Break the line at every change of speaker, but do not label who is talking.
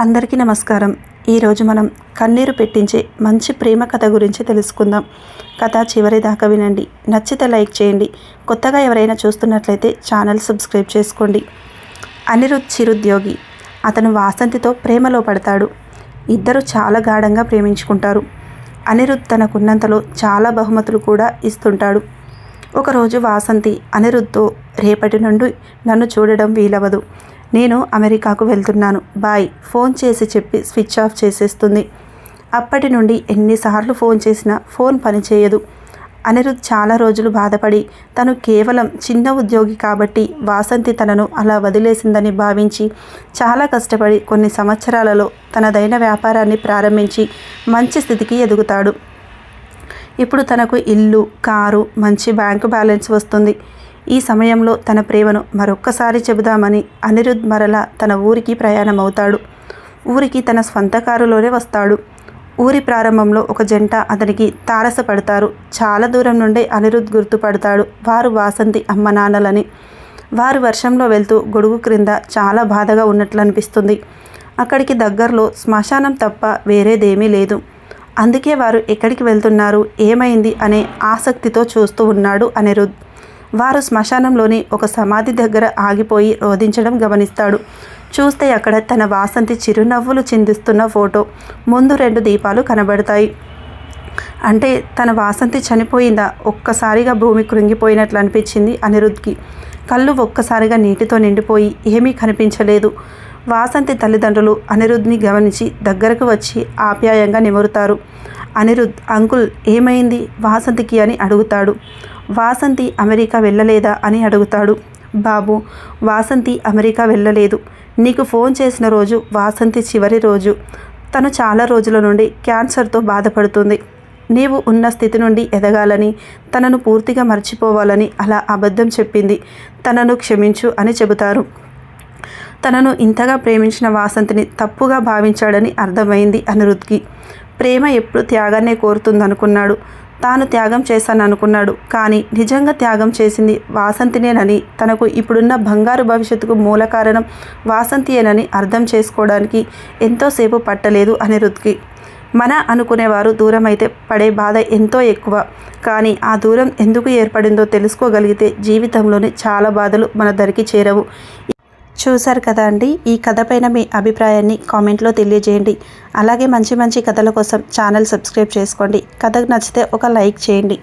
అందరికీ నమస్కారం. ఈరోజు మనం కన్నీరు పెట్టించే మంచి ప్రేమ కథ గురించి తెలుసుకుందాం. కథ చివరి దాకా వినండి. నచ్చితే లైక్ చేయండి. కొత్తగా ఎవరైనా చూస్తున్నట్లయితే ఛానల్ సబ్స్క్రైబ్ చేసుకోండి. అనిరుద్ చిరుద్యోగి. అతను వాసంతితో ప్రేమలో పడతాడు. ఇద్దరు చాలా గాఢంగా ప్రేమించుకుంటారు. అనిరుద్ తనకున్నంతలో చాలా బహుమతులు కూడా ఇస్తుంటాడు. ఒకరోజు వాసంతి అనిరుద్ధో రేపటి నుండి నన్ను చూడడం వీలవదు నేను అమెరికాకు వెళ్తున్నాను. బాయ్. ఫోన్ చేసి చెప్పి స్విచ్ ఆఫ్ చేసేస్తుంది. అప్పటి నుండి ఎన్నిసార్లు ఫోన్ చేసినా ఫోన్ పనిచేయదు అనిరుద్ చాలా రోజులు బాధపడి తను కేవలం చిన్న ఉద్యోగి కాబట్టి వాసంతి తనను అలా వదిలేసిందని భావించి చాలా కష్టపడి కొన్ని సంవత్సరాలలో తనదైన వ్యాపారాన్ని ప్రారంభించి మంచి స్థితికి ఎదుగుతాడు. ఇప్పుడు తనకు ఇల్లు కారు మంచి బ్యాంకు బ్యాలెన్స్ వస్తుంది. ఈ సమయంలో తన ప్రేమను మరొక్కసారి చెబుదామని అనిరుద్ మరల తన ఊరికి ప్రయాణమవుతాడు. ఊరికి తన స్వంత కారులోనే వస్తాడు. ఊరి ప్రారంభంలో ఒక జంట అతనికి తారసపడతారు. చాలా దూరం నుండే అనిరుద్ గుర్తుపడతాడు వారు వాసంతి అమ్మ నాన్నలని. వారు వర్షంలో వెళ్తూ గొడుగు క్రింద చాలా బాధగా ఉన్నట్లు అనిపిస్తుంది అక్కడికి దగ్గరలో శ్మశానం తప్ప వేరేదేమీ లేదు. అందుకే వారు ఎక్కడికి వెళ్తున్నారు? ఏమైంది? అనే ఆసక్తితో చూస్తూ ఉన్నాడు అనిరుద్. వారు శ్మశానంలోని ఒక సమాధి దగ్గర ఆగిపోయి రోధించడం గమనిస్తాడు. చూస్తే అక్కడ తన వాసంతి చిరునవ్వులు చిందిస్తున్న ఫోటో. ముందు రెండు దీపాలు కనబడతాయి. అంటే తన వాసంతి చనిపోయిందా? ఒక్కసారిగా భూమి కృంగిపోయినట్లు అనిపించింది అనిరుద్ధ్కి. కళ్ళు ఒక్కసారిగా నీటితో నిండిపోయి ఏమీ కనిపించలేదు. వాసంతి తల్లిదండ్రులు అనిరుద్ధ్ని గమనించి దగ్గరకు వచ్చి ఆప్యాయంగా నిమురుతారు. అనిరుద్ అంకుల్ ఏమైంది? వాసంతికి అని అడుగుతాడు. వాసంతి అమెరికా వెళ్ళలేదా? అని అడుగుతాడు. బాబు వాసంతి అమెరికా వెళ్ళలేదు. నీకు ఫోన్ చేసిన రోజు వాసంతి చివరి రోజు. తను చాలా రోజుల నుండి క్యాన్సర్తో బాధపడుతుంది. నీవు ఉన్న స్థితి నుండి ఎదగాలని తనను పూర్తిగా మర్చిపోవాలని అలా అబద్ధం చెప్పింది. తనను క్షమించు అని చెబుతారు. తనను ఇంతగా ప్రేమించిన వాసంతిని తప్పుగా భావించాడని అర్థమైంది అనిరుద్కి ప్రేమ ఎప్పుడు త్యాగాన్నే కోరుతుందనుకున్నాడు. తాను త్యాగం చేశాననుకున్నాడు. కానీ నిజంగా త్యాగం చేసింది వాసంతినేనని తనకు ఇప్పుడున్న బంగారు భవిష్యత్తుకు మూల కారణం వాసంతియేనని అర్థం చేసుకోవడానికి ఎంతోసేపు పట్టలేదు అనిరుద్కి మన అనుకునేవారు దూరమైతే పడే బాధ ఎంతో ఎక్కువ. కానీ ఆ దూరం ఎందుకు ఏర్పడిందో తెలుసుకోగలిగితే జీవితంలోని చాలా బాధలు మన దరికి చేరవు. చూశారు కదా అండి. ఈ కథ పైన మీ అభిప్రాయాన్ని కామెంట్లో తెలియజేయండి. అలాగే మంచి మంచి కథల కోసం ఛానల్ సబ్స్క్రైబ్ చేసుకోండి. కథకు నచ్చితే ఒక లైక్ చేయండి.